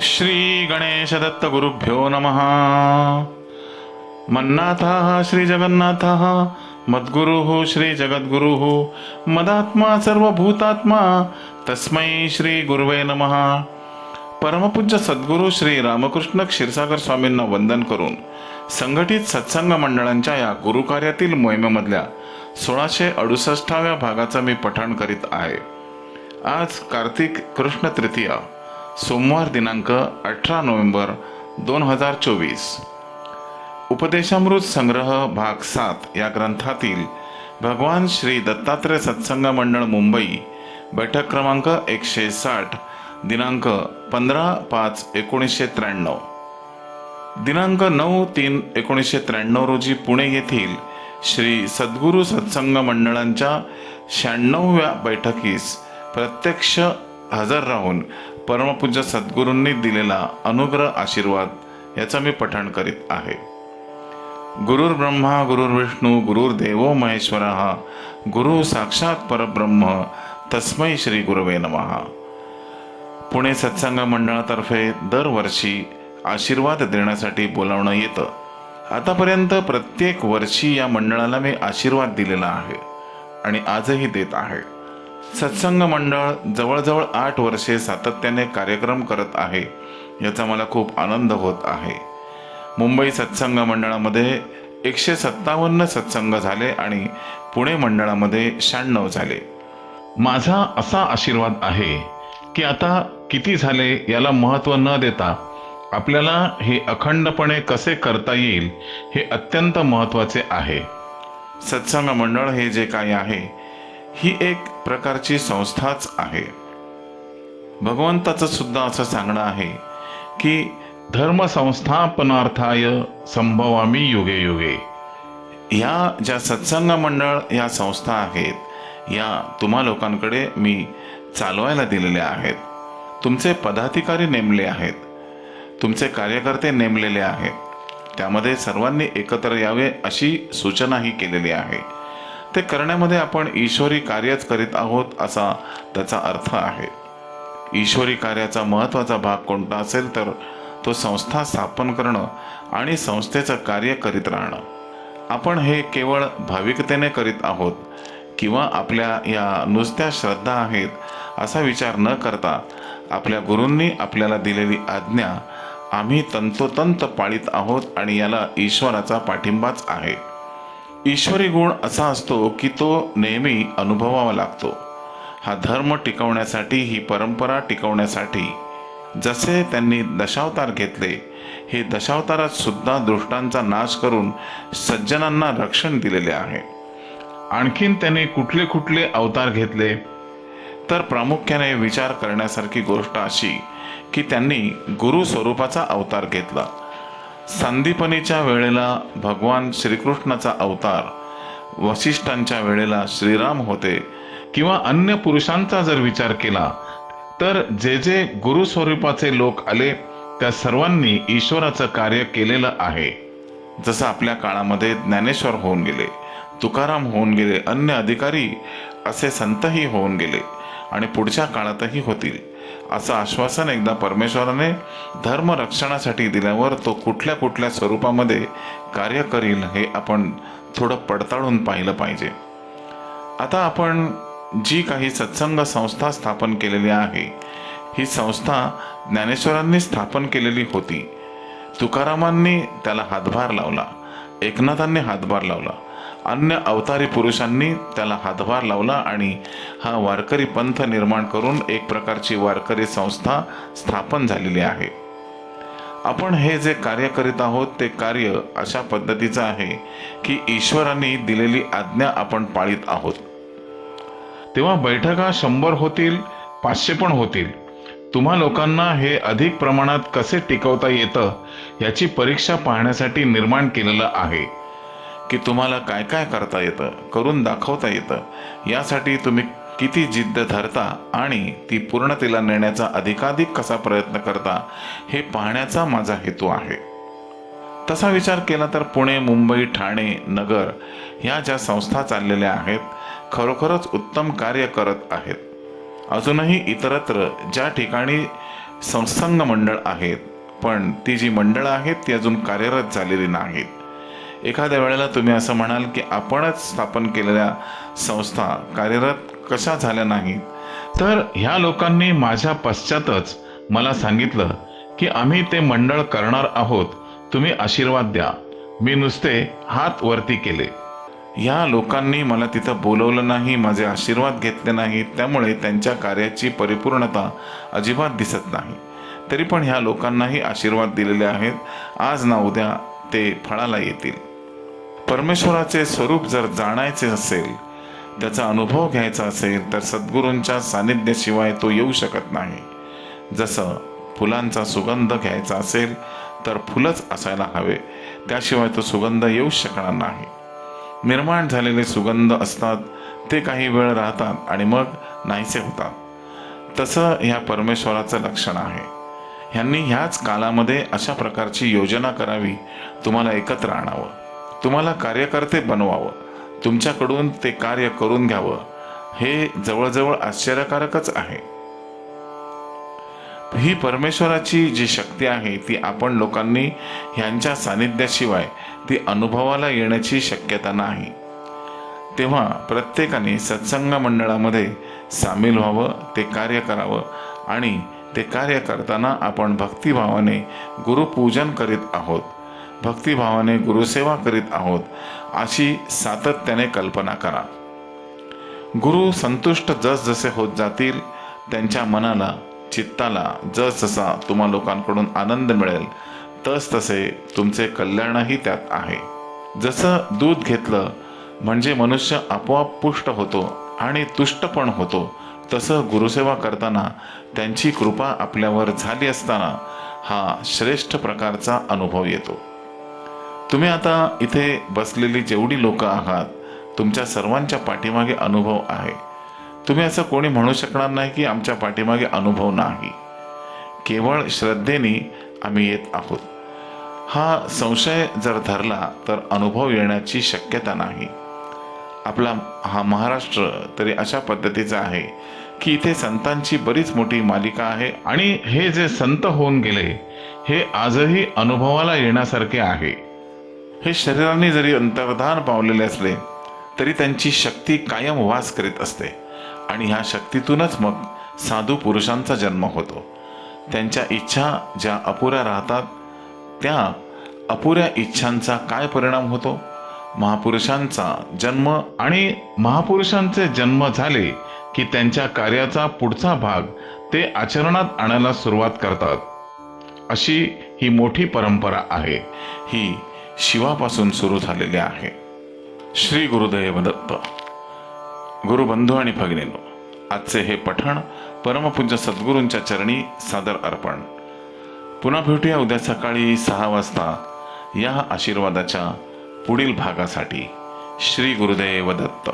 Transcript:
श्री गणेश दत्त गुरुभ्यो नमः। मन्नाथः श्री जगन्नाथः मद्गुरुः श्री जगद्गुरुः मदात्मा सर्वभूतात्मा तस्मै श्रीगुरुवे नमः। परमपूज्य सद्गुरू श्री रामकृष्ण क्षीरसागर स्वामींना वंदन करून संघटित सत्संग मंडळांच्या या गुरुकार्यातील मोहिमेमधल्या सोळाशे अडुसष्टाव्या भागाचं मी पठण करीत आहे. आज कार्तिक कृष्ण तृतीया. सोमवार दिनांक अठरा नोव्हेंबर दोन हजार चोवीस. उपदेशामृत संग्रह भाग सात या ग्रंथातील भगवान श्री दत्तात्रय सत्संग मंडळ मुंबई बैठक क्रमांक एकशे साठ दिनांक पंधरा पाच एकोणीसशे त्र्याण्णव. दिनांक नऊ तीन एकोणीसशे त्र्याण्णव रोजी पुणे येथील श्री सद्गुरू सत्संग मंडळांच्या शहाण्णवव्या बैठकीस प्रत्यक्ष हजर राहून परमपूज्य सद्गुरूंनी दिलेला अनुग्रह आशीर्वाद याचा मी पठण करीत आहे. गुरुर् ब्रह्मा गुरुर्विष्णू गुरुर्देवो महेश्वर गुरु साक्षात परब्रह्म तस्मै श्री गुरवे नमः. पुणे सत्संग मंडळातर्फे दरवर्षी आशीर्वाद देण्यासाठी बोलावणं येतं. आतापर्यंत प्रत्येक वर्षी या मंडळाला मी आशीर्वाद दिलेला आहे आणि आजही देत आहे. सत्संग मंडळ जवळजवळ आठ वर्षे सातत्याने कार्यक्रम करत आहे. याचा मला खूप आनंद होत आहे. मुंबई सत्संग मंडळामध्ये एकशे सत्तावन्न सत्संग झाले आणि पुणे मंडळामध्ये शहाण्णव झाले. माझा असा आशीर्वाद आहे की आता किती झाले याला महत्त्व न देता आपल्याला हे अखंडपणे कसे करता येईल हे अत्यंत महत्त्वाचे आहे. सत्संग मंडळ हे जे काही आहे ही एक प्रकारची संस्थाच आहे. भगवंताचं सुद्धा असं सांगणं आहे की धर्म संस्थापनार्थाय संभवामी युगे युगे. या ज्या सत्संग मंडळ या संस्था आहेत या तुम्हा लोकांकडे मी चालवायला दिलेल्या आहेत. तुमचे पदाधिकारी नेमले आहेत. तुमचे कार्यकर्ते नेमलेले आहेत. त्यामध्ये सर्वांनी एकत्र यावे अशी सूचनाही केलेली आहे. ते करण्यामध्ये आपण ईश्वरी कार्यच करीत आहोत असा त्याचा अर्थ आहे. ईश्वरी कार्याचा महत्त्वाचा भाग कोणता असेल तर तो संस्था स्थापन करणं आणि संस्थेचं कार्य करीत राहणं. आपण हे केवळ भाविकतेने करीत आहोत किंवा आपल्या या नुसत्या श्रद्धा आहेत असा विचार न करता आपल्या गुरूंनी आपल्याला दिलेली आज्ञा आम्ही तंतोतंत पाळीत आहोत आणि याला ईश्वराचा पाठिंबाच आहे. ईश्वरी गुण असा असतो की तो नेहमी अनुभवावा लागतो. हा धर्म टिकवण्यासाठी ही परंपरा टिकवण्यासाठी. जसे त्यांनी दशावतार घेतले हे दशावतारात सुद्धा दृष्टांचा नाश करून सज्जनांना रक्षण दिलेले आहे. आणखीन त्यांनी कुठले कुठले अवतार घेतले? तर प्रामुख्याने विचार करण्यासारखी गोष्ट अशी की त्यांनी गुरु स्वरूपाचा अवतार घेतला. संदीपनीच्या वेळेला भगवान श्रीकृष्णाचा अवतार वशिष्ठांच्या वेळेला श्रीराम होते किंवा अन्य पुरुषांचा जर विचार केला तर जे जे गुरु स्वरूपाचे लोक आले त्या सर्वांनी ईश्वराचं कार्य केलेलं आहे. जसं आपल्या काळामध्ये ज्ञानेश्वर होऊन गेले तुकाराम होऊन गेले अन्य अधिकारी असे संतही होऊन गेले. आणि पुढच्या काळातही होतील. असं आश्वासन एकदा परमेश्वराने धर्मरक्षणासाठी दिल्यावर तो कुठल्या कुठल्या स्वरूपामध्ये कार्य करील हे आपण थोडं पडताळून पाहिलं पाहिजे. आता आपण जी काही सत्संग संस्था स्थापन केलेली आहे ही संस्था ज्ञानेश्वरांनी स्थापन केलेली होती. तुकारामांनी त्याला हातभार लावला. एकनाथांनी हातभार लावला. अन्य अवतारी पुरुषांनी त्याला हातभार लावला आणि हा वारकरी पंथ निर्माण करून एक प्रकारची वारकरी संस्था स्थापन झालेली आहे. आपण हे जे कार्य करीत आहोत ते कार्य अशा पद्धतीचं आहे की ईश्वरांनी दिलेली आज्ञा आपण पाळीत आहोत. तेव्हा बैठका शंभर होतील पाचशे पण होतील. तुम्हा लोकांना हे अधिक प्रमाणात कसे टिकवता येतं याची परीक्षा पाहण्यासाठी निर्माण केलेलं आहे. की तुम्हाला काय काय करता येतं करून दाखवता येतं यासाठी तुम्ही किती जिद्द धरता आणि ती पूर्णतेला नेण्याचा अधिकाधिक कसा प्रयत्न करता हे पाहण्याचा माझा हेतू आहे. तसा विचार केला तर पुणे मुंबई ठाणे नगर ह्या ज्या संस्था चाललेल्या आहेत खरोखरच उत्तम कार्य करत आहेत. अजूनही इतरत्र ज्या ठिकाणी संसंग मंडळ आहेत पण ती जी मंडळं आहेत ती अजून कार्यरत झालेली नाहीत. एखाद्या वेळेला तुम्ही असं म्हणाल की आपणच स्थापन केलेल्या संस्था कार्यरत कशा झाल्या नाहीत? तर ह्या लोकांनी माझ्या पश्चातच मला सांगितलं की आम्ही ते मंडळ करणार आहोत. तुम्ही आशीर्वाद द्या. मी नुसते हात वरती केले. या लोकांनी मला तिथं बोलवलं नाही माझे आशीर्वाद घेतले नाहीत. त्यामुळे त्यांच्या कार्याची परिपूर्णता अजिबात दिसत नाही. तरी पण ह्या लोकांनाही आशीर्वाद दिलेले आहेत. आज ना उद्या ते फळाला येतील. परमेश्वराचे स्वरूप जर जाणायचे असेल त्याचा अनुभव घ्यायचा असेल तर सद्गुरूंच्या सानिध्याशिवाय तो येऊ शकत नाही. जसं फुलांचा सुगंध घ्यायचा असेल तर फुलंच असायला हवे. त्याशिवाय तो सुगंध येऊ शकणार नाही. निर्माण झालेले सुगंध असतात ते काही वेळ राहतात आणि मग नाहीसे होतात. तसं ह्या परमेश्वराचं लक्षण आहे. ह्यांनी ह्याच कालामध्ये अशा प्रकारची योजना करावी तुम्हाला एकत्र आणावं. तुम्हाला कार्यकर्ते बनवावं. तुमच्याकडून ते कार्य करून घ्यावं. हे जवळजवळ आश्चर्यकारकच आहे. ही परमेश्वराची जी शक्ती आहे ती आपण लोकांनी ह्यांच्या सानिध्याशिवाय ती अनुभवाला येण्याची शक्यता नाही. तेव्हा प्रत्येकाने सत्संग मंडळामध्ये सामील व्हावं ते कार्य करावं आणि ते कार्य करताना आपण भक्तिभावाने गुरुपूजन करीत आहोत. भक्तिभावाने गुरुसेवा करीत आहोत अशी सातत्याने कल्पना करा. गुरु संतुष्ट जसजसे होत जातील त्यांच्या मनाला चित्ताला जसजसा तुम्हा लोकांकडून आनंद मिळेल तस तसे तुमचे कल्याणही त्यात आहे. जसं दूध घेतलं म्हणजे मनुष्य आपोआप पुष्ट होतो आणि तुष्ट पण होतो तसं गुरुसेवा करताना त्यांची कृपा आपल्यावर झाली असताना हा श्रेष्ठ प्रकारचा अनुभव येतो. तुम्ही आता इथे बसलेली जेवढी लोक आहात तुमच्या सर्वांच्या पाठीमागे अनुभव आहे. तुम्ही असं कोणी म्हणू शकणार नाही की आमच्या पाठीमागे अनुभव नाही. केवळ श्रद्धेने आम्ही येत आहोत. हा संशय जर धरला तर अनुभव येण्याची शक्यता नाही. आपला हा महाराष्ट्र तरी अशा पद्धतीचा आहे की इथे संतांची बरीच मोठी मालिका आहे आणि हे जे संत होऊन गेले हे आजही अनुभवाला येण्यासारखे आहे. हे शरीराने जरी अंतर्धान पावलेले असले तरी त्यांची शक्ती कायम वास करीत असते. आणि ह्या शक्तीतूनच मग साधू पुरुषांचा जन्म होतो. त्यांच्या इच्छा ज्या अपुऱ्या राहतात त्या अपुऱ्या इच्छांचा काय परिणाम होतो? महापुरुषांचा जन्म आणि महापुरुषांचे जन्म झाले की त्यांच्या कार्याचा पुढचा भाग ते आचरणात आणायला सुरुवात करतात. अशी ही मोठी परंपरा आहे. ही शिवापासून सुरू झालेले आहे. श्री गुरुदेव दत्त गुरुबंधू आणि भगिनीनो आजचे हे पठण परमपूज्य सद्गुरूंच्या चरणी सादर अर्पण. पुन्हा भेटूया उद्या सकाळी सहा वाजता या आशीर्वादाच्या पुढील भागासाठी. श्री गुरुदेव दत्त